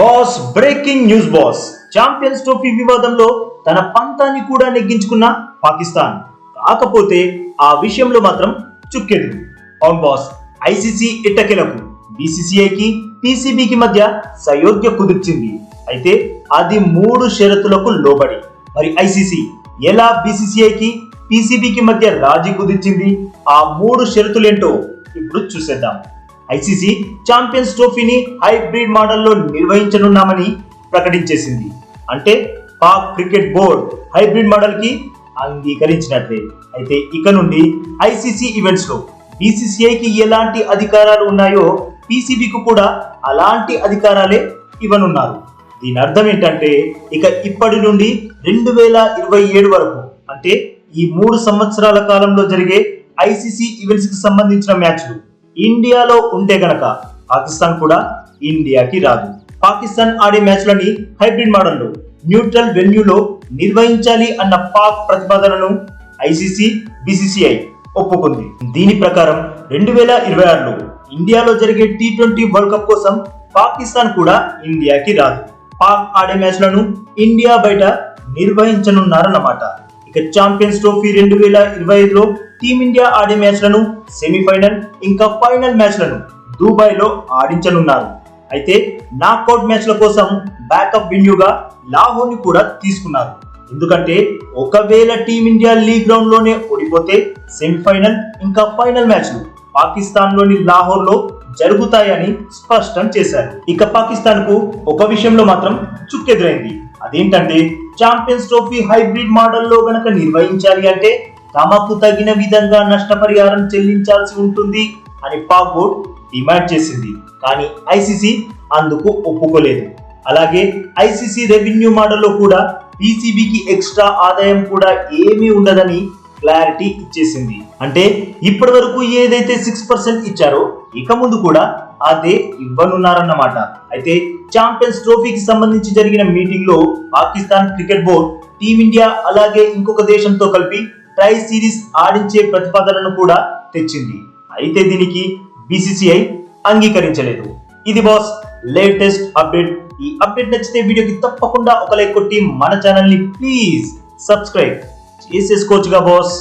Boss breaking news boss. Champions trophy వివాదంలో తన పంతాన్ని కూడా నెగ్గించుకున్న పాకిస్తాన్. కాకపోతే ఆ విషయంలో మాత్రం చుక్కెదురు అవును బాస్ ఐసీసీ ఇట్టకెలకు బీసీసీఐకి పీసీబీకి మధ్య సయోధ్య కుదిర్చింది. అయితే అది మూడు షరతులకు లోబడి. మరి ఐసీసీ ఎలా బీసీసీఐకి పీసీబీకి మధ్య రాజీ కుదిర్చింది? ఆ మూడు షరతులేంటో ఇప్పుడు చూసేద్దాం. ఐసీసీ ఛాంపియన్స్ ట్రోఫీని హైబ్రిడ్ మోడల్లో నిర్వహించనున్నామని ప్రకటించేసింది. అంటే పాక్ క్రికెట్ బోర్డ్ హైబ్రిడ్ మోడల్కి అంగీకరించినట్లే. అయితే ఇక నుండి ఐసీసీ ఈవెంట్స్లో బీసీసీఐకి ఎలాంటి అధికారాలు ఉన్నాయో పీసీబీకి కూడా అలాంటి అధికారాలే ఇవ్వనున్నారు. దీని అర్థం ఏంటంటే ఇక ఇప్పటి నుండి రెండు వేల ఇరవై ఏడు వరకు అంటే ఈ మూడు సంవత్సరాల కాలంలో జరిగే ఐసీసీ ఈవెంట్స్కి సంబంధించిన మ్యాచ్లు ఇండియాలో ఉంటే గనక పాకిస్తాన్ కూడా ఇండియాకి రాదు. పాకిస్తాన్ ఆడే మ్యాచ్లని హైబ్రిడ్ మోడల్లో న్యూట్రల్ వెన్యూలో నిర్వహించాలి అన్న పాక్ ప్రతిపాదనను ఐసీసీ బీసీసీఐ ఒప్పుకుంది. దీని ప్రకారం రెండు వేల ఇరవై ఆరులో ఇండియాలో జరిగే టీ ట్వంటీ వరల్డ్ కప్ కోసం పాకిస్తాన్ కూడా ఇండియాకి రాదు. పాక్ ఆడే మ్యాచ్లను ఇండియా బయట నిర్వహించనున్నారన్నమాట. ఇక ఛాంపియన్స్ ట్రోఫీ రెండు వేల ఇరవై ఐదులో టీమిండియా ఆడే మ్యాచ్లను సెమీఫైనల్ ఇంకా ఫైనల్ మ్యాచ్లను దుబాయ్లో ఆడించనున్నారు. అయితే నాకౌట్ మ్యాచ్ల కోసం బ్యాకప్ వెన్యూగా లాహోర్ని కూడా తీసుకున్నారు. ఎందుకంటే ఒకవేళ టీమిండియా లీగ్ గ్రౌండ్లోనే ఓడిపోతే సెమీఫైనల్ ఇంకా ఫైనల్ మ్యాచ్లు పాకిస్తాన్లోని లాహోర్లో జరుగుతాయని స్పష్టం చేశారు. ఇక పాకిస్తాన్కు ఒక విషయంలో మాత్రం చుక్కెదురైంది. అదేంటంటే ఛాంపియన్స్ ట్రోఫీ హైబ్రిడ్ మోడల్లో గనక నిర్వహించాలి అంటే తమకు తగిన విధంగా నష్టపరిహారం చెల్లించాల్సి ఉంటుంది అని పాక్ బోర్డ్ డిమాండ్ చేసింది. కానీ ఐసీసీ అందుకు ఒప్పుకోలేదు. అలాగే ఐసీసీ రెవెన్యూ మోడల్లో కూడా పీసీబీకి ఎక్స్ట్రా ఆదాయం కూడా ఏమీ ఉండదని క్లారిటీ ఇచ్చేసింది. అంటే ఇప్పటి వరకు ఏదైతే సిక్స్ పర్సెంట్ ఇచ్చారో ఇక ముందు కూడా అదే ఇవ్వనున్నారన్నమాట. అయితే ఛాంపియన్స్ ట్రోఫీకి సంబంధించి జరిగిన మీటింగ్లో పాకిస్తాన్ క్రికెట్ బోర్డ్ టీమిండియా అలాగే ఇంకొక దేశంతో కలిపి ట్రై సిరీస్ ఆడించే ప్రతిపాదనను కూడా తెచ్చింది. అయితే దీనికి బీసీసీఐ అంగీకరించలేదు. ఇది బాస్ లేటెస్ట్ అప్డేట్ ఈ అప్డేట్ నచ్చితే వీడియోకి తప్పకుండా ఒక లైక్ కొట్టి మన ఛానల్ని ప్లీజ్ సబ్స్క్రైబ్ చేసేసుకోవచ్చుగా బాస్